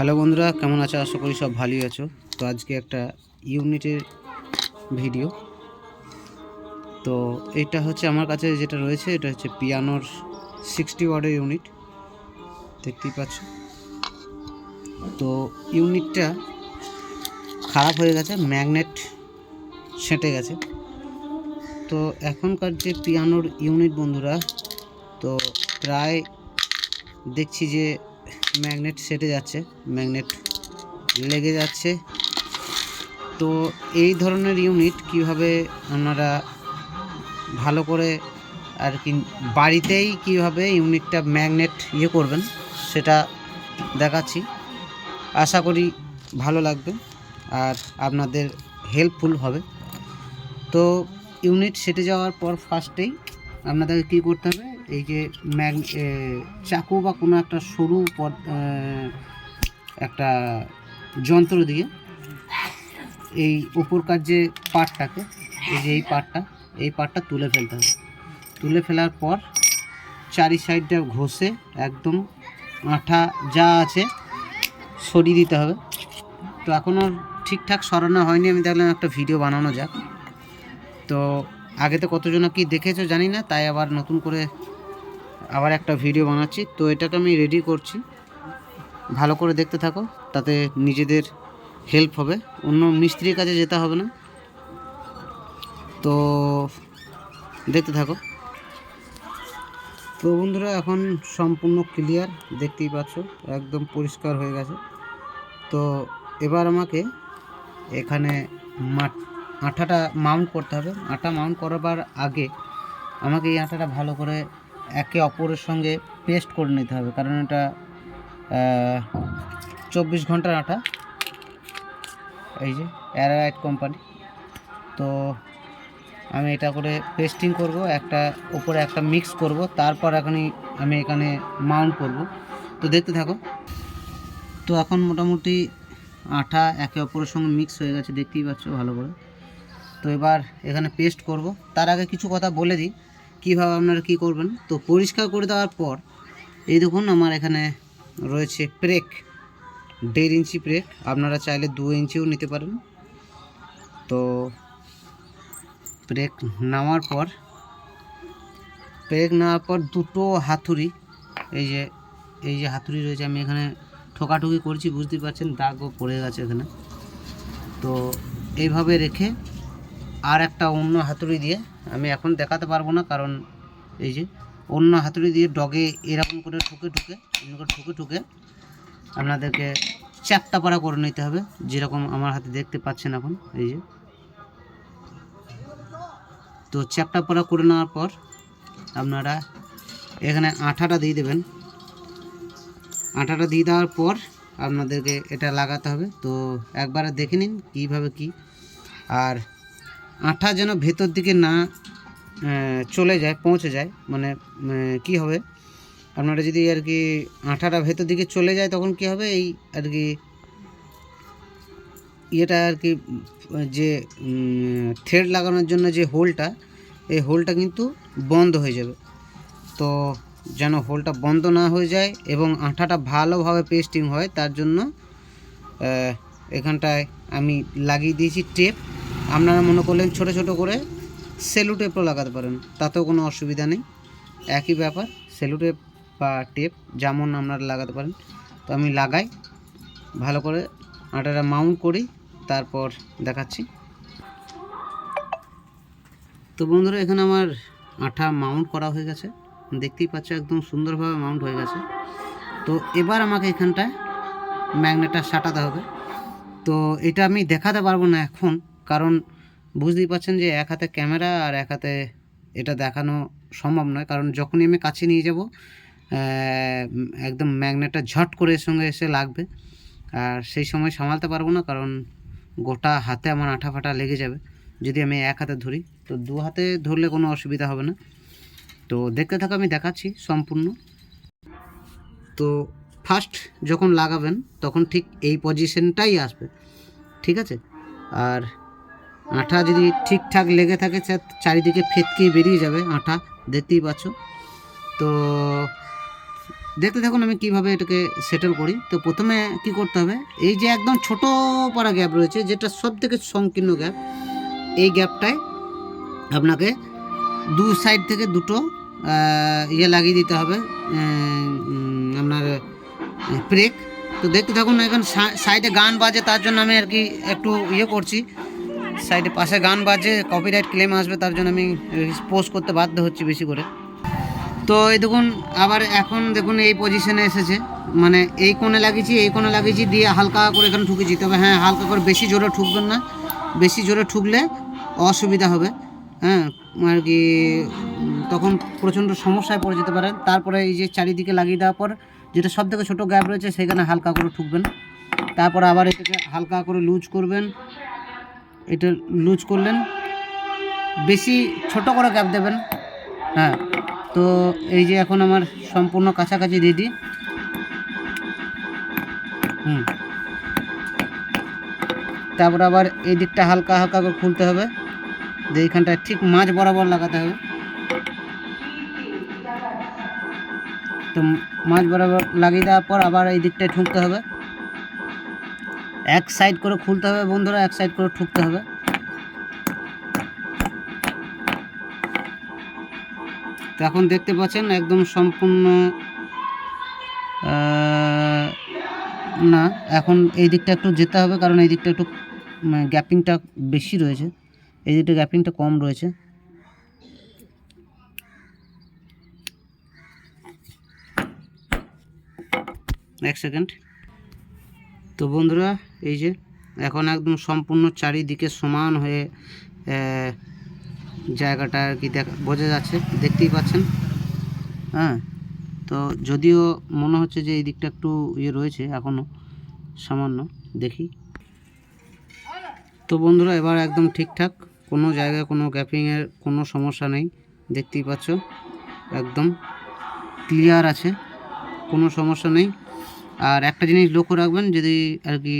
Hello বন্ধুরা, কেমন আছো? আশা করি সব ভালোই আছো। তো আজকে একটা ইউনিটের ভিডিও। তো এটা হচ্ছে আমার কাছে যেটা রয়েছে, এটা হচ্ছে পিয়ানোর সিক্সটি ওয়ার্ডের ইউনিট। দেখতেই পাচ্ছ? তো ইউনিটটা খারাপ হয়ে গেছে, ম্যাগনেট সেঁটে গেছে। তো এখনকার যে পিয়ানোর ইউনিট বন্ধুরা, তো প্রায় দেখছি যে ম্যাগনেট সেটে যাচ্ছে, ম্যাগনেট লেগে যাচ্ছে। তো এই ধরনের ইউনিট কীভাবে আপনারা ভালো করে আর কি বাড়িতেই কীভাবে ইউনিটটা ম্যাগনেট ইয়ে করবেন, সেটা দেখাচ্ছি। আশা করি ভালো লাগবে আর আপনাদের হেল্পফুল হবে। তো ইউনিট সেটে যাওয়ার পর ফার্স্টেই আপনাদেরকে কী করতে হবে? এই যে ম্যাগ চাকু বা কোনো একটা সরু পদ একটা যন্ত্র দিয়ে এই উপরকার যে পার্টটাকে এই যে এই পার্টটা এই পার্টটা তুলে ফেলতে হবে। তুলে ফেলার পর চারি সাইডটা ঘষে একদম আঠা যা আছে সরিয়ে দিতে হবে। তো এখনও ঠিকঠাক সরানো হয়নি, আমি দেখলাম একটা ভিডিও বানানো যাক। তো আগে তো কতজন কি দেখেছ জানি না, তাই আবার নতুন করে আবার একটা ভিডিও বানাচ্ছি। তো এটাকে আমি রেডি করছি। ভালো করে দেখতে থাকো, তাতে নিজেদের হেল্প হবে। অন্য মিস্ত্রির কাছে যেতে হবে না। তো দেখতে থাকো। তো বন্ধুরা, এখন সম্পূর্ণ ক্লিয়ার দেখতেই পাচ্ছ, একদম পরিষ্কার হয়ে গেছে। তো এবার আমাকে এখানে মাঠ, আঠাটা মাউন্ট করতে হবে। আটা মাউন্ট করবার আগে আমাকে এই আটাটা ভালো করে একে অপরের সঙ্গে পেস্ট করে নিতে হবে। কারণ এটা চব্বিশ ঘণ্টার আটা। এই যে অ্যারাইট কোম্পানি তো আমি এটা করে পেস্টিং করব, একটা উপরে একটা মিক্স করব, তারপর এখানে আমি এখানে মাউন্ট করব। তো দেখতে থাকো। তো এখন মোটামুটি আঠা একে অপরের সঙ্গে মিক্স হয়ে গেছে, দেখতেই পাচ্ছ ভালো করে। তো এবার এখানে পেস্ট করব। তার আগে কিছু কথা বলে দিই। কীভাবে আপনারা কী করবেন? তো পরিষ্কার করে দেওয়ার পর, এই দেখুন আমার এখানে রয়েছে প্রেক, দেড় ইঞ্চি প্রেক। আপনারা চাইলে দু ইঞ্চিও নিতে পারেন। তো ব্রেক নামার পর ব্রেক নেওয়ার পর দুটো হাতুড়ি, এই যে এই যে হাতুড়ি রয়েছে, আমি এখানে ঠোকাঠুকি করছি, বুঝতেই পারছেন, দাগও পড়ে গেছে এখানে। তো এইভাবে রেখে আর একটা অন্য হাতুড়ি দিয়ে আমি এখন দেখাতে পারব না, কারণ এই যে অন্য হাতুড়ি দিয়ে ডগে এরকম করে ঠুকে ঠুকে এরকম করে ঠুকে ঠুকে আপনাদেরকে চ্যাপটা পাড়া করে নিতে হবে, যেরকম আমার হাতে দেখতে পাচ্ছেন এখন, এই যে। তো চ্যাপটা পরা করে নেওয়ার পর আপনারা এখানে আঠাটা দিয়ে দেবেন। আঠাটা দিয়ে দেওয়ার পর আপনাদেরকে এটা লাগাতে হবে। তো একবারে দেখে নিন কীভাবে কি। আর আঠা যেন ভেতর দিকে না চলে যায়, পৌঁছে যায়। মানে কি হবে? আপনারা যদি আর কি আঠাটা ভেতর দিকে চলে যায়, তখন কি হবে? এই আর কি ইয়েটা আর কি, যে থ্রেড লাগানোর জন্য যে হোলটা, এই হোলটা কিন্তু বন্ধ হয়ে যাবে। তো যেন হোলটা বন্ধ না হয়ে যায় এবং আঠাটা ভালোভাবে পেস্টিং হয়, তার জন্য এখানটায় আমি লাগিয়ে দিয়েছি টেপ। আপনারা মনে করলেন ছোট ছোট করে সেলু টেপও লাগাতে পারেন, তাতেও কোনো অসুবিধা নেই। একই ব্যাপার সেলু টেপ বা টেপ যেমন আপনারা লাগাতে পারেন। তো আমি লাগাই, ভালো করে আটাটা মাউন্ট করি, তারপর দেখাচ্ছি। তো বন্ধুরা, এখানে আমার আঠা মাউন্ট করা হয়ে গেছে। দেখতেই পাচ্ছ, একদম সুন্দরভাবে মাউন্ট হয়ে গেছে। তো এবার আমাকে এখানটায় ম্যাগনেটটা সাটাতে হবে। তো এটা আমি দেখাতে পারব না এখন কারণ বুঝতেই পারছেন যে এক হাতে ক্যামেরা আর এক হাতে এটা দেখানো সম্ভব নয়। কারণ যখনই আমি কাছে নিয়ে যাব একদম ম্যাগনেটটা ঝট করে এর সঙ্গে এসে লাগবে। আর সেই সময় সামালতে পারব না, কারণ গোটা হাতে আমার আঠা ফাটা লেগে যাবে। যদি আমি এক হাতে ধরি, তো দু হাতে ধরলে কোনো অসুবিধা হবে না। তো দেখতে থাকো, আমি দেখাচ্ছি সম্পূর্ণ। তো ফার্স্ট যখন লাগাবেন, তখন ঠিক এই পজিশনটাই আসবে। ঠিক আছে? আর আঠা যদি ঠিকঠাক লেগে থাকে চারিদিকে ফেটকে বেরিয়ে যাবে আঠা, দেখতেই পাচ্ছ। তো দেখতে থাকুন আমি কীভাবে এটাকে সেটেল করি। তো প্রথমে কি করতে হবে, এই যে একদম ছোট পাড়া গ্যাপ রয়েছে, যেটা সব থেকে সংকীর্ণ গ্যাপ এই গ্যাপটায় আপনাকে দু সাইড থেকে দুটো ইয়ে লাগিয়ে দিতে হবে আপনার ব্রেক তো দেখতে থাকুন, এখন সাইডে গান বাজে, তার জন্য আমি আর কি একটু ইয়ে করছি। সাইডে পাশে গান বাজে কপিরাইট ক্লেম আসবে, তার জন্য আমি পোস্ট করতে বাধ্য হচ্ছি বেশি করে। তো এই দেখুন, আবার এখন দেখুন এই পজিশনে এসেছে। মানে এই কোণে লাগিয়েছি, এই কোণে লাগিয়েছি, দিয়ে হালকা করে এখানে ঠুকেছি। তবে হ্যাঁ হালকা করে বেশি জোরে ঠুকবেন না। বেশি জোরে ঠুকলে অসুবিধা হবে। হ্যাঁ আর কি, তখন প্রচণ্ড সমস্যায় পড়ে যেতে পারেন তারপরে এই যে চারিদিকে লাগিয়ে দেওয়ার পর, যেটা সব থেকে ছোটো গ্যাপ রয়েছে, সেখানে হালকা করে ঠুকবেন। তারপর আবার এটাকে হালকা করে লুজ করবেন। এটা লুজ করলেন। বেশি ছোট করে গ্যাপ দেবেন। হ্যাঁ তো এই যে এখন আমার সম্পূর্ণ কাছাকাছি রেডি হুম। তারপর আবার এই দিকটা হালকা হালকা করে খুলতে হবে। যে এইখানটা ঠিক মাছ বরাবর লাগাতে হবে। তো মাছ বরাবর লাগিয়ে দেওয়ার পর আবার এই দিকটায় ঠুকতে হবে। এক সাইড করে খুলতে হবে বন্ধুরা, এক সাইড করে ঠুকতে হবে। তো এখন দেখতে পাচ্ছেন একদম সম্পূর্ণ না, এখন এই দিকটা একটু যেতে হবে, কারণ এই দিকটা একটু গ্যাপিংটা বেশি রয়েছে। এই দিকটা গ্যাপিংটা কম রয়েছে। এক সেকেন্ড। তো বন্ধুরা, এই যে এখন একদম সম্পূর্ণ চারিদিকে সমান হয়ে জায়গাটা আর কি দেখা, বোঝা যাচ্ছে, দেখতেই পাচ্ছেন? হ্যাঁ তো যদিও মনে হচ্ছে যে এই দিকটা একটু ইয়ে রয়েছে এখনও সামান্য, দেখি। তো বন্ধুরা, এবার একদম ঠিকঠাক, কোনো জায়গায় কোনো গ্যাপিংয়ের কোনো সমস্যা নেই, দেখতেই পাচ্ছ, একদম ক্লিয়ার আছে, কোনো সমস্যা নেই। আর একটা জিনিস লক্ষ্য রাখবেন, যদি আর কি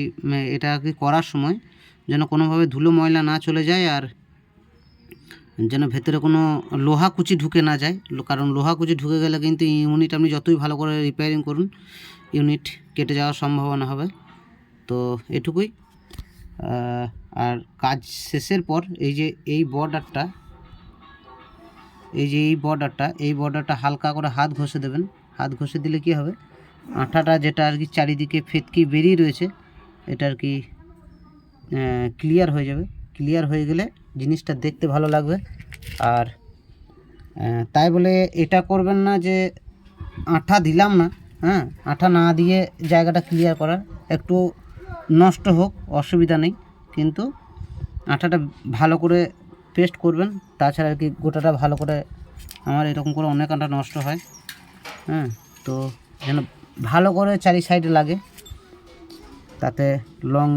এটা আর কি করার সময় যেন কোনোভাবে ধুলো ময়লা না চলে যায় আর যেন ভেতরে কোনো লোহা কুচি ঢুকে না যায়। কারণ লোহা কুচি ঢুকে গেলে কিন্তু ইউনিট আপনি যতই ভালো করে রিপেয়ারিং করুন ইউনিট কেটে যাওয়ার সম্ভাবনা হবে। তো এটুকুই। আর কাজ শেষের পর এই যে, এই বর্ডারটা এই যে এই বর্ডারটা এই বর্ডারটা হালকা করে হাত ঘষে দেবেন। হাত ঘষে দিলে কি হবে? আঠাটা যেটা আর কি চারিদিকে ফেটকি বেরিয়ে রয়েছে, এটা আর কি ক্লিয়ার হয়ে যাবে। ক্লিয়ার হয়ে গেলে জিনিসটা দেখতে ভালো লাগবে। আর তাই বলে এটা করবেন না যে আঠা দিলাম না হ্যাঁ? আঠা না দিয়ে জায়গাটা ক্লিয়ার করার। একটু নষ্ট হোক, অসুবিধা নেই। কিন্তু আঠাটা ভালো করে পেস্ট করবেন, তাছাড়া আর কি গোটাটা ভালো করে, আমার এরকম করে অনেক আটা নষ্ট হয় হ্যাঁ? তো যেন ভালো করে চারি সাইডে লাগে। তাতে লং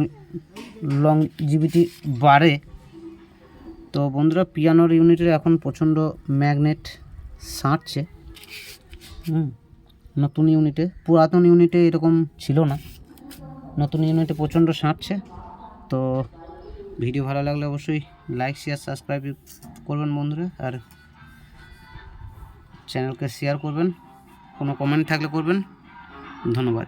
লং জিবিটি বাড়ে। তো বন্ধুরা, পিয়ানোর ইউনিটের এখন প্রচণ্ড ম্যাগনেট সাঁটছে। হুম, নতুন ইউনিটে, পুরাতন ইউনিটে এরকম ছিল না। নতুন ইউনিটে প্রচণ্ড সাঁটছে। তো ভিডিও ভালো লাগলে অবশ্যই লাইক শেয়ার সাবস্ক্রাইব করবেন বন্ধুরা, আর চ্যানেলকে শেয়ার করবেন। কোনো কমেন্ট থাকলে করবেন। ধন্যবাদ।